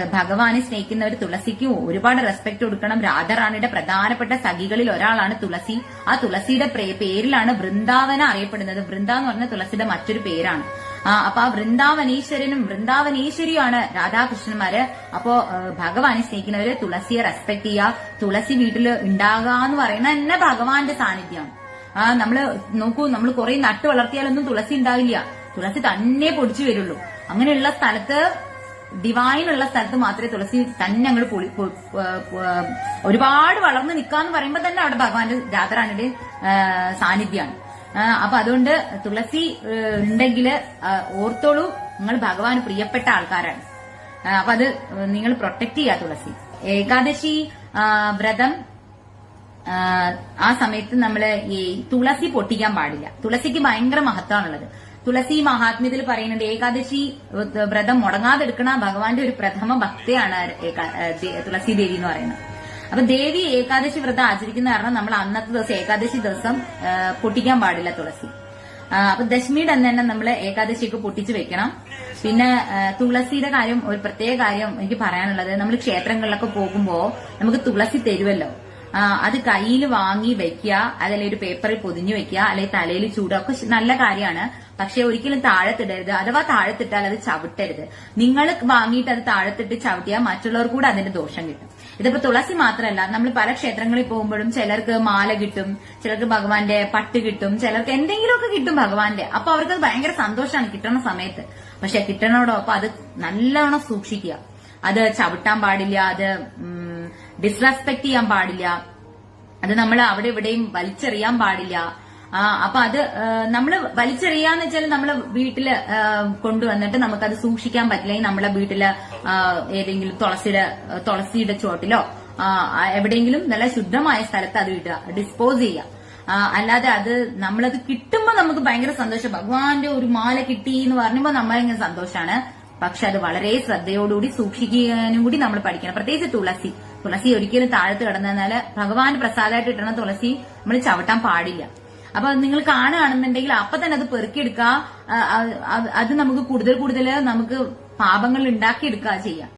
ഭഗവാനെ സ്നേഹിക്കുന്നവർ തുളസിക്ക് ഒരുപാട് റെസ്പെക്ട് കൊടുക്കണം. രാധാറാണിയുടെ പ്രധാനപ്പെട്ട സഖികളിൽ ഒരാളാണ് തുളസി. ആ തുളസിയുടെ പ്രേ- പേരിലാണ് വൃന്ദാവന അറിയപ്പെടുന്നത്. വൃന്ദ എന്ന് പറഞ്ഞ തുളസിയുടെ മറ്റൊരു പേരാണ്. അപ്പൊ ആ വൃന്ദാവനീശ്വരനും വൃന്ദാവനീശ്വരിയുമാണ് രാധാകൃഷ്ണന്മാര്. അപ്പോ ഭഗവാനെ സ്നേഹിക്കുന്നവര് തുളസിയെ റെസ്പെക്ട് ചെയ്യുക. തുളസി വീട്ടിൽ ഉണ്ടാകുക എന്ന് പറയുന്നത് തന്നെ ഭഗവാന്റെ സാന്നിധ്യം. ആ നമ്മൾ നോക്കൂ നമ്മൾ കുറെ നട്ടു വളർത്തിയാലൊന്നും തുളസി ഉണ്ടാവില്ല. തുളസി തന്നെ പൊടിച്ചു വരുള്ളൂ. അങ്ങനെയുള്ള സ്ഥലത്ത് ഡിവൈൻ ഉള്ള സ്ഥലത്ത് മാത്രമേ തുളസി തന്നെ അങ്ങോട്ട് പൊളി ഒരുപാട് വളർന്ന് നിൽക്കാന്ന് പറയുമ്പോൾ തന്നെ അവിടെ ഭഗവാന്റെ ജാതറാണിയുടെ സാന്നിധ്യമാണ് അപ്പൊ അതുകൊണ്ട് തുളസി ഉണ്ടെങ്കിൽ ഓർത്തോളൂ നിങ്ങൾ ഭഗവാന് പ്രിയപ്പെട്ട ആൾക്കാരാണ്. അപ്പൊ അത് നിങ്ങൾ പ്രൊട്ടക്ട് ചെയ്യുക തുളസി. ഏകാദശി വ്രതം ആ സമയത്ത് നമ്മൾ ഈ തുളസി പൊട്ടിക്കാൻ പാടില്ല. തുളസിക്ക് ഭയങ്കര മഹത്വമാണുള്ളത്. തുളസി മഹാത്മ്യത്തിൽ പറയുന്നുണ്ട് ഏകാദശി വ്രതം മുടങ്ങാതെ മുടങ്ങാതെടുക്കണ ഭഗവാന്റെ ഒരു പ്രഥമ ഭക്തയാണ് തുളസി ദേവി എന്ന് പറയുന്നത്. അപ്പൊ ദേവി ഏകാദശി വ്രതം ആചരിക്കുന്ന കാരണം നമ്മൾ അന്നത്തെ ദിവസം ഏകാദശി ദിവസം പൊട്ടിക്കാൻ പാടില്ല തുളസി. അപ്പൊ ദശമിയുടെ അന്ന് തന്നെ നമ്മൾ ഏകാദശിയൊക്കെ പൊട്ടിച്ചു വെക്കണം. പിന്നെ തുളസിയുടെ കാര്യം ഒരു പ്രത്യേക കാര്യം എനിക്ക് പറയാനുള്ളത് നമ്മൾ ക്ഷേത്രങ്ങളിലൊക്കെ പോകുമ്പോൾ നമുക്ക് തുളസി തരുമല്ലോ അത് കയ്യിൽ വാങ്ങി വെക്കുക അതല്ലെങ്കിൽ ഒരു പേപ്പറിൽ പൊതിഞ്ഞു വെക്കുക അല്ലെങ്കിൽ തലയിൽ ചൂടുക ഒക്കെ നല്ല കാര്യമാണ്. പക്ഷെ ഒരിക്കലും താഴത്തിടരുത്. അഥവാ താഴത്തിട്ടാൽ അത് ചവിട്ടരുത്. നിങ്ങൾ വാങ്ങിയിട്ട് അത് താഴത്തിട്ട് ചവിട്ടിയാൽ മറ്റുള്ളവർ കൂടെ അതിന്റെ ദോഷം കിട്ടും. ഇതിപ്പോ തുളസി മാത്രമല്ല നമ്മൾ പല ക്ഷേത്രങ്ങളിൽ പോകുമ്പോഴും ചിലർക്ക് മാല കിട്ടും ചിലർക്ക് ഭഗവാന്റെ പട്ട് കിട്ടും ചിലർക്ക് എന്തെങ്കിലുമൊക്കെ കിട്ടും ഭഗവാന്റെ. അപ്പൊ അവർക്ക് അത് ഭയങ്കര സന്തോഷമാണ് കിട്ടണ സമയത്ത്. പക്ഷെ കിട്ടണോടൊപ്പം അത് നല്ലോണം സൂക്ഷിക്കുക. അത് ചവിട്ടാൻ പാടില്ല അത് ഡിസ്റെസ്പെക്ട് ചെയ്യാൻ പാടില്ല. അത് നമ്മൾ അവിടെ ഇവിടെയും വലിച്ചെറിയാൻ പാടില്ല. അപ്പൊ അത് നമ്മൾ വലിച്ചെറിയാന്ന് വെച്ചാൽ നമ്മൾ വീട്ടിൽ കൊണ്ടുവന്നിട്ട് നമുക്കത് സൂക്ഷിക്കാൻ പറ്റില്ല. നമ്മളെ വീട്ടിൽ ഏതെങ്കിലും തുളസിയുടെ തുളസിയുടെ ചോട്ടിലോ എവിടെയെങ്കിലും നല്ല ശുദ്ധമായ സ്ഥലത്ത് അത് ഇടുക ഡിസ്പോസ് ചെയ്യുക. അല്ലാതെ അത് നമ്മളത് കിട്ടുമ്പോ നമുക്ക് ഭയങ്കര സന്തോഷം. ഭഗവാന്റെ ഒരു മാല കിട്ടി എന്ന് പറയുമ്പോ നമ്മളിങ്ങനെ സന്തോഷമാണ് പക്ഷെ അത് വളരെ ശ്രദ്ധയോടുകൂടി സൂക്ഷിക്കാനും കൂടി നമ്മൾ പഠിക്കണം. പ്രത്യേകിച്ച് തുളസി. തുളസി ഒരിക്കലും താഴത്ത് കിടന്നാൽ ഭഗവാൻ പ്രസാദമായിട്ട് കിട്ടുന്ന തുളസി നമ്മൾ ചവിട്ടാൻ പാടില്ല. അപ്പൊ നിങ്ങൾ കാണുകയാണെന്നുണ്ടെങ്കിൽ അപ്പൊ തന്നെ അത് പെറുക്കിയെടുക്കുക. അത് നമുക്ക് കൂടുതൽ കൂടുതൽ നമുക്ക് പാപങ്ങൾ ഉണ്ടാക്കിയെടുക്കുക ചെയ്യാം.